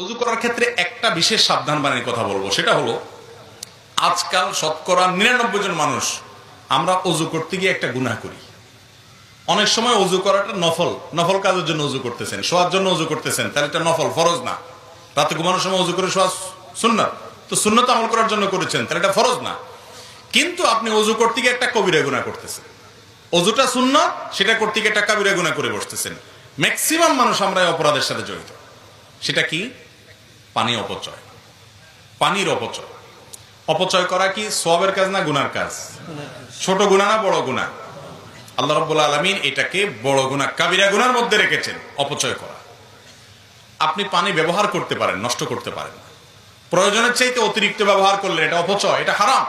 অজু করার ক্ষেত্রে একটা বিশেষ সাবধান বাণীর কথা বলব। সেটা হলো, আজকাল শতকরা নিরানব্বই জন মানুষ আমরা অজু করতে গিয়ে একটা গুনাহ করি। অনেক সময় অজু করাটা নফল নফল কাজের জন্য অজু করতেছেন, শোয়ার জন্য অজু করতেছেন, তাহলে এটা নফল, ফরজ না। রাতে ঘুমানোর সময় অজু করে শোয়া সুন্নত, তো সুন্নত আমল করার জন্য করেছেন, তাহলে এটা ফরজ না। কিন্তু আপনি অজু করতে গিয়ে একটা কবিরা গুণা করতেছেন। অজুটা সুন্নত, সেটা করতে গিয়ে একটা কবিরা গুণা করে বসতেছেন। ম্যাক্সিমাম মানুষ আমরা অপরাধের সাথে জড়িত। সেটা কি? পানি অপচয়। পানির অপচয়। অপচয় করা কি? সবের কাজ না গুনার কাজ? ছোট গুণা না বড় গুণা আল্লাহ রব্বুল আলমিন এটাকে বড় গুণা কাবিরা গুনার মধ্যে রেখেছেন, অপচয় করা। আপনি পানি ব্যবহার করতে পারেন, নষ্ট করতে পারেন। প্রয়োজনের চাইতে অতিরিক্ত ব্যবহার করলে এটা অপচয়, এটা হারাম।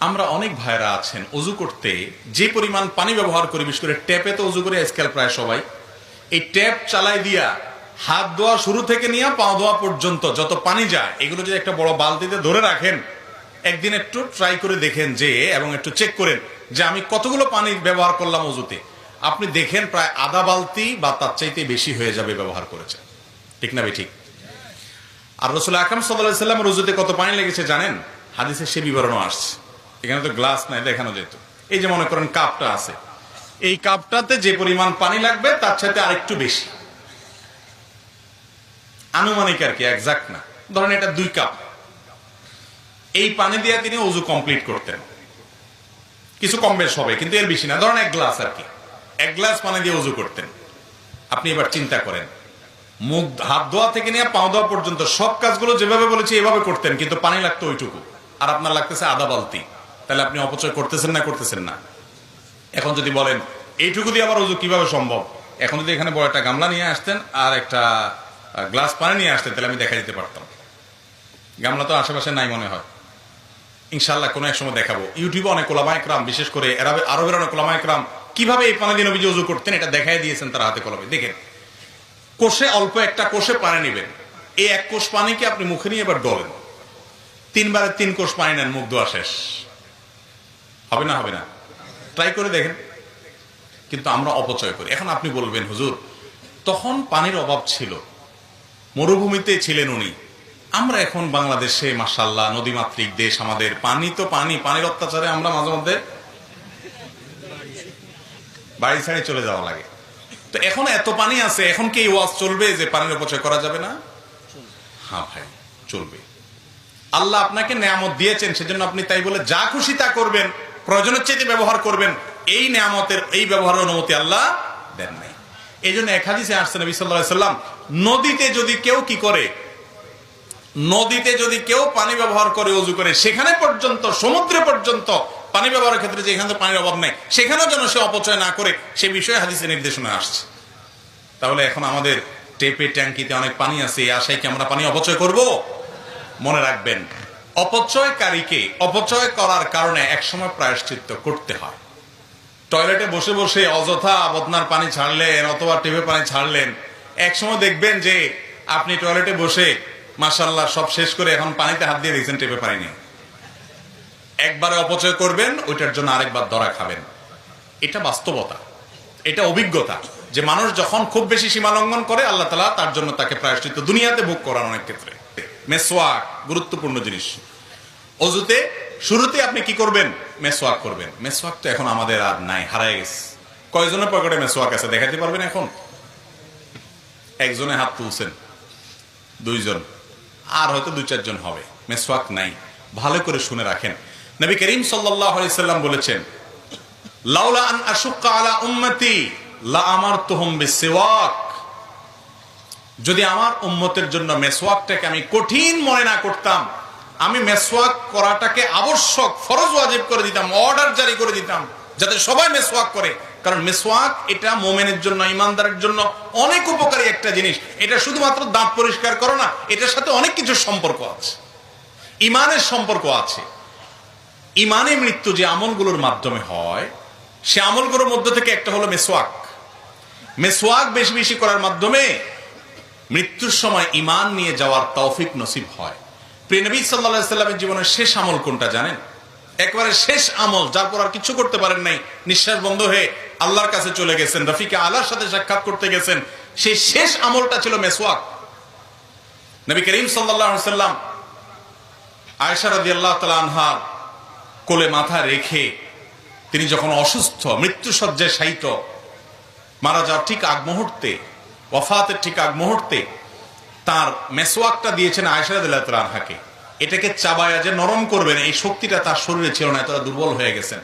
আমরা অনেক ভাইরা আছেন অজু করতে যে পরিমাণ পানি ব্যবহার করি, বিশেষ করে ট্যাপে তো অজু করে আজকাল প্রায় সবাই, এই ট্যাপ চালাই দিয়া হাত ধোয়া শুরু থেকে নিয়ে পা ধোয়া পর্যন্ত যত পানি যায়, এগুলো যদি একটা বড় বালতিতে ধরে রাখেন, একদিন একটু ট্রাই করে দেখেন যে, এবং একটু চেক করেন যে আমি কতগুলো পানি ব্যবহার করলাম অজুতে। আপনি দেখেন প্রায় আধা বালতি বা তার চাইতে বেশি হয়ে যাবে ব্যবহার করেছেন। ঠিক না ঠিক? আর রসুল আকরম সাল্লাহ সাল্লাম রুজুতে কত পানি লেগেছে জানেন? হাদিসে সে বিবরণও আসছে। এখানে তো গ্লাস নাই দেখানো যেত এই যে মনে করেন কাপটা আছে। এই কাপটাতে যে পরিমাণ পানি লাগবে, তার সাথে আরেকটু বেশি। আনুমানিক আর কি একজাক্ট না। ধরেন এটা দুই কাপ। এই পানি দিয়ে তিনি অজু কমপ্লিট করতেন। কিছু কম বেশ হবে, কিন্তু এর বেশি না। ধরেন এক গ্লাস আর কি। এক গ্লাস পানি দিয়ে অজু করতেন। আপনি এবার চিন্তা করেন, মুখ, হাত ধোয়া থেকে নিয়ে পাও ধোয়া পর্যন্ত সব কাজগুলো যেভাবে বলেছি এভাবে করতেন, কিন্তু পানি লাগতো ওইটুকু। আর আপনার লাগতেছে আধা বালতি। তাহলে আপনি অপচয় করতেছেন না করতেছেন না। এখন যদি বলেন, এইটুকু দিয়ে আবার অজু কীভাবে সম্ভব? এখন যদি এখানে বড় একটা গামলা নিয়ে আসতেন আর একটা গ্লাস পানি নিয়ে আসতেন তাহলে আমি দেখা দিতে পারতাম। গামলা তো আশেপাশে নাই মনে হয়। ইনশাল্লাহ কোনো এক সময় দেখাবো। ইউটিউবে অনেক ওলামায় ক্রাম বিশেষ করে আরবে আরবের অনেক ওলামায় ক্রাম কীভাবে এই পানি নবীজি অজু করতেন, এটা দেখাই দিয়েছেন তার হাতে কলমে। দেখেন, কোষে অল্প একটা কোষে পানি নেবেন। এই এক কোষ পানিকে আপনি মুখে নিয়ে এবার ডলেন। তিনবারে তিন কোষ পানি নেন, মুখ ধোয়া শেষ। হবে না হবে না? ট্রাই করে দেখেন। কিন্তু আমরা অপচয় করি। এখন আপনি বলবেন, হুজুর, তখন পানির অভাব ছিল। মরুভূমিতে ছিলেন উনি। আমরা এখন বাংলাদেশে মাসাল্লাহ নদীমাতৃক দেশ, আমাদের পানি তো পানি, পানির অত্যাচারে আমরা মাঝে মধ্যে বাড়ি ছাড়ে চলে যাওয়া লাগে। তো এখন এত পানি আছে, এখন কি ওয়াজ চলবে যে পানির অপচয় করা যাবে না? হ্যাঁ ভাই, চলবে। আল্লাহ আপনাকে নিয়ামত দিয়েছেন, সেজন্য আপনি তাই বলে যা খুশি তা করবেন, প্রয়োজনের চাইতে ব্যবহার করবেন, এই নিয়ামতের, এই ব্যবহারের অনুমতি আল্লাহ দেন নাই। এই জন্য এক হাদিসে আসছে নবী সাল্লাহ সাল্লাম নদীতে যদি কেউ কি করে, নদীতে যদি কেউ পানি ব্যবহার করে উজু করে, সেখানে পর্যন্ত, সমুদ্রে পর্যন্ত পানি ব্যবহারের ক্ষেত্রে যেখানে পানির অভাব নেই, সেখানেও যেন সে অপচয় না করে, সে বিষয়ে হাদিসে নির্দেশনা আসছে। তাহলে এখন আমাদের টেপে ট্যাঙ্কিতে অনেক পানি আছে, এই আশায় কি আমরা পানি অপচয় করব? মনে রাখবেন, অপচয়কারীকে অপচয় করার কারণে একসময় প্রায়শ্চিত্ত করতে হয়। টয়লেটে বসে বসে অযথা বদনার পানি ছাড়লেন, অথবা টেপে পানি ছাড়লেন একসময় দেখবেন যে আপনি টয়লেটে বসে মাসাল্লাহ সব শেষ করে এখন পানিতে হাত দিয়ে দিয়েছেন টেপে পানি নেই একবারে অপচয় করবেন, ওইটার জন্য আরেকবার ধরা খাবেন। এটা বাস্তবতা। এটা অভিজ্ঞতা যে মানুষ যখন খুব বেশি সীমা লঙ্ঘন করে, আল্লাহ তালা তার জন্য তাকে প্রায়শ্চিত দুনিয়াতে ভোগ করান অনেক ক্ষেত্রে। মেসোয়াক গুরুত্বপূর্ণ জিনিস। অজুতে শুরুতে আপনি কি করবেন? মেসোয়াক করবেন। মেসোয়াক তো এখন আমাদের আর নাই হারাই গেছে। কয়জনের পকেটে মেসোয়াক আছে দেখাতে পারবেন এখন? একজনে হাত তুলছেন, দুইজন। আর হয়তো দুই, চারজন হবে মেসোয়াক নাই। ভালো করে শুনে রাখেন। নবী করিম সাল্লাম বলেছেন যদি আমার উম্মতের জন্য মেসওয়াকটাকে আমি কঠিন মনে না করতাম, আমি মেসওয়াক করাটাকে আবশ্যক, ফরজ ওয়াজিব করে দিতাম, অর্ডার জারি করে দিতাম, যাতে সবাই মেসওয়াক করে। কারণ মেসওয়াক এটা মোমেনের জন্য, ইমানদারের জন্য অনেক উপকারী একটা জিনিস। এটা শুধুমাত্র দাঁত পরিষ্কার করো না, এটার সাথে অনেক কিছু সম্পর্ক আছে। ইমানের সম্পর্ক আছে। ইমানে মৃত্যু যে আমলগুলোর মাধ্যমে হয়, সে আমলগুলোর মধ্যে থেকে একটা হলো মেসওয়াক। মেসওয়াক বেশি বেশি করার মাধ্যমে মৃত্যুর সময় ইমান নিয়ে যাওয়ার তৌফিক নসিব হয়। প্রিয়নবী সাল্লা সাল্লামের জীবনের শেষ আমল কোনটা জানেন? একবারে শেষ আমল, যার পর আর কিছু করতে পারেন নাই, নিঃশ্বাস বন্ধ হয়ে আল্লাহর কাছে চলে গেছেন, রফিকে আল্লাহর সাথে সাক্ষাৎ করতে গেছেন, সেই শেষ আমলটা ছিল মেসওয়াক। নবী করিম সাল্লাম আয়সা রাদি আল্লাহ তালা আনহার কোলে মাথা রেখে তিনি যখন অসুস্থ মৃত্যু সজ্জায় শায়িত, মারা যাওয়ার ঠিক আগ মুহূর্তে ওফাতের ঠিক আগ মুহূর্তে তার মেসোয়াকটা দিয়েছেন আয়সারাদ আনহাকে। এটাকে চাবায়া যে নরম করবেন, এই শক্তিটা তার শরীরে ছিল না, এতটা দুর্বল হয়ে গেছেন।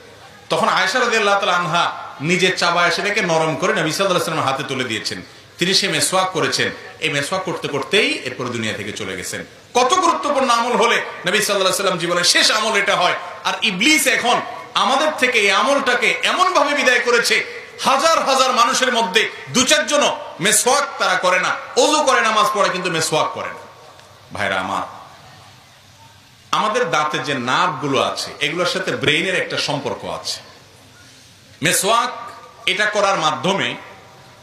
তখন আয়সারাদ আনহা নিজে চাবায়া সেটাকে নরম করে নবী সাল্লাহ সাল্লামের হাতে তুলে দিয়েছেন। তিনি সে মেসোয়াক করেছেন। এই মেসোয়াক করতে করতেই এরপর দুনিয়া থেকে চলে গেছেন। কত গুরুত্বপূর্ণ আমল হলে নবী সাল্লাহ সাল্লাম জীবনের শেষ আমল এটা হয়। আর ইবলিস এখন আমাদের থেকে এই আমলটাকে এমন ভাবে বিদায় করেছে, হাজার হাজার মানুষের মধ্যে দু চারজন মেসওয়াক তারা করে না ওজু করে, নামাজ পড়ে, কিন্তু মেসওয়াক করে না। ভাইরা আমার, আমাদের দাঁতের যে নার্ভগুলো আছে, এগুলোর সাথে ব্রেইনের একটা সম্পর্ক আছে। মেসওয়াক এটা করার মাধ্যমে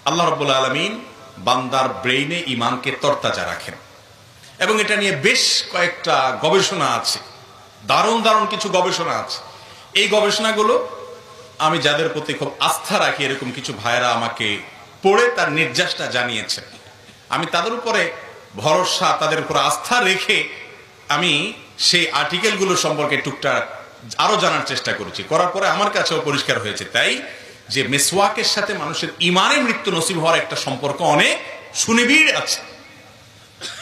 আল্লাহ রব্বুল আলমিন বান্দার ব্রেইনে ইমানকে তরতাজা রাখেন। এবং এটা নিয়ে বেশ কয়েকটা গবেষণা আছে। দারুণ দারুণ কিছু গবেষণা আছে। এই গবেষণাগুলো আমি যাদের প্রতি খুব আস্থা রাখি, এরকম কিছু ভাইয়েরা আমাকে পড়ে তার নির্যাসটা জানিয়েছেন। আমি তাদের উপরে ভরসা, তাদের উপর আস্থা রেখে আমি সেই আর্টিকেলগুলো সম্পর্কে টুকটাক আরও জানার চেষ্টা করেছি। করার পরে আমার কাছেও পরিষ্কার হয়েছে তাই যে মেসওয়াকের সাথে মানুষের ইমানে মৃত্যু নসিব হওয়ার একটা সম্পর্ক অনেক সুনিবিড় আছে।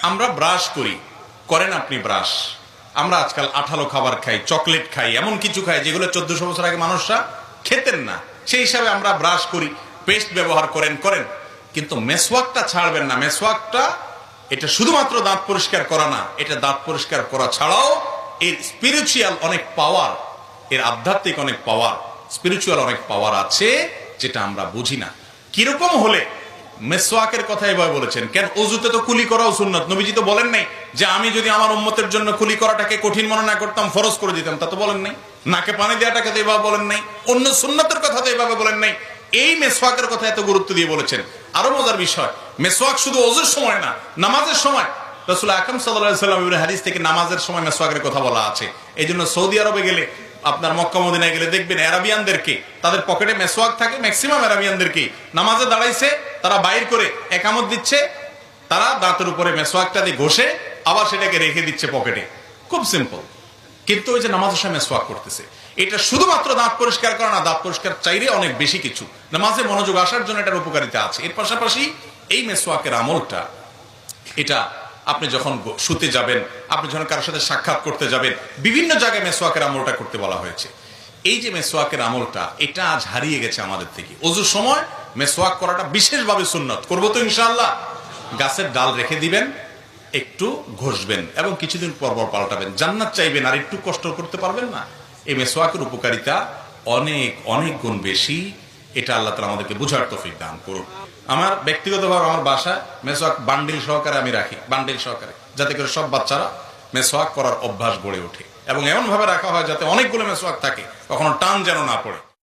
আমরা ব্রাশ করি। করেন আপনি ব্রাশ। আমরা আজকাল আঠালো খাবার খাই, চকলেট খাই, এমন কিছু খাই যেগুলো চোদ্দশো বছর আগে মানুষরা খেতেন না। সেই হিসাবে আমরা ব্রাশ করি, পেস্ট ব্যবহার করেন করেন। কিন্তু মেসওয়াকটা ছাড়বেন না। মেসওয়াকটা, এটা শুধুমাত্র দাঁত পরিষ্কার করা না, এটা দাঁত পরিষ্কার করা ছাড়াও এর স্পিরিচুয়াল অনেক পাওয়ার এর আধ্যাত্মিক অনেক পাওয়ার স্পিরিচুয়াল অনেক পাওয়ার আছে যেটা আমরা বুঝি না। কীরকম হলে? মেসোয়াকের কথা এভাবে বলেছেন, কেন? অজুতে তো কুলি করাও সুন্নত। নবীজি তো বলেন নাই যে, আমি যদি আমার উম্মতের জন্য কুলি করাটাকে কঠিন মনে না করতাম, ফরজ করে দিতাম। তা তো বলেন নাই। নাকে পানি দেওয়াটাকে তো এভাবে বলেন নাই। অন্য সুন্নতের কথা তো এভাবে বলেন নাই। এই মেসোয়াকের কথা এত গুরুত্ব দিয়ে বলেছেন। আরও মজার বিষয় মেসোয়াক শুধু অজুর সময় না, নামাজের সময় রসুল আকরম সাল্লাম হাদিস থেকে নামাজের সময় মেসওয়াকের কথা বলা আছে। এই জন্য সৌদি আরবে গেলে আপনার মক্কা, মদিনায় গেলে দেখবেন অ্যারাবিয়ানদেরকে তাদের পকেটে মেসওয়াক থাকে, ম্যাক্সিমাম অ্যারাবিয়ানদেরকে নামাজে দাঁড়াইছে, তারা বাইর করে একামত দিচ্ছে, তারা দাঁতের উপরে মেসওয়াকটা দিয়ে ঘষে আবার সেটাকে রেখে দিচ্ছে পকেটে। খুব সিম্পল। কিন্তু ওই যে নামাজের সময় মেসোয়াক করতেছে, এটা শুধুমাত্র দাঁত পরিষ্কার করা না, দাঁত পরিষ্কার চাইলে অনেক বেশি কিছু। নামাজে মনোযোগ আসার জন্য এটার উপকারিতা আছে। এর পাশাপাশি এই মেসওয়াকের আমলটা, এটা আপনি যখন শুতে যাবেন, আপনি যখন কারোর সাথে সাক্ষাৎ করতে যাবেন, বিভিন্ন জায়গায় মেসোয়াকের আমলটা করতে বলা হয়েছে। এই যে মেসোয়াকের আমলটা, এটা আজ হারিয়ে গেছে আমাদের থেকে। অজুর সময় মেসোয়াক করাটা বিশেষভাবে সুন্নত। করব তো ইনশাল্লাহ গাছের ডাল রেখে দিবেন, একটু ঘষবেন এবং কিছুদিন পর পর পাল্টাবেন। জান্নাত চাইবেন, আর একটু কষ্ট করতে পারবেন না। এই মেসোয়াকের উপকারিতা অনেক অনেক গুণ বেশি। এটা আল্লাহ তালা আমাদেরকে বুঝার তফিক দান করুন। আমার ব্যক্তিগতভাবে আমার বাসায় মেসোয়াক বান্ডিল সহকারে আমি রাখি, বান্ডিল সহকারে, যাতে করে সব বাচ্চারা মেসোয়াক করার অভ্যাস গড়ে ওঠে। এবং এমনভাবে রাখা হয় যাতে অনেকগুলো মেসোয়াক থাকে, কখনো টান যেন না পড়ে।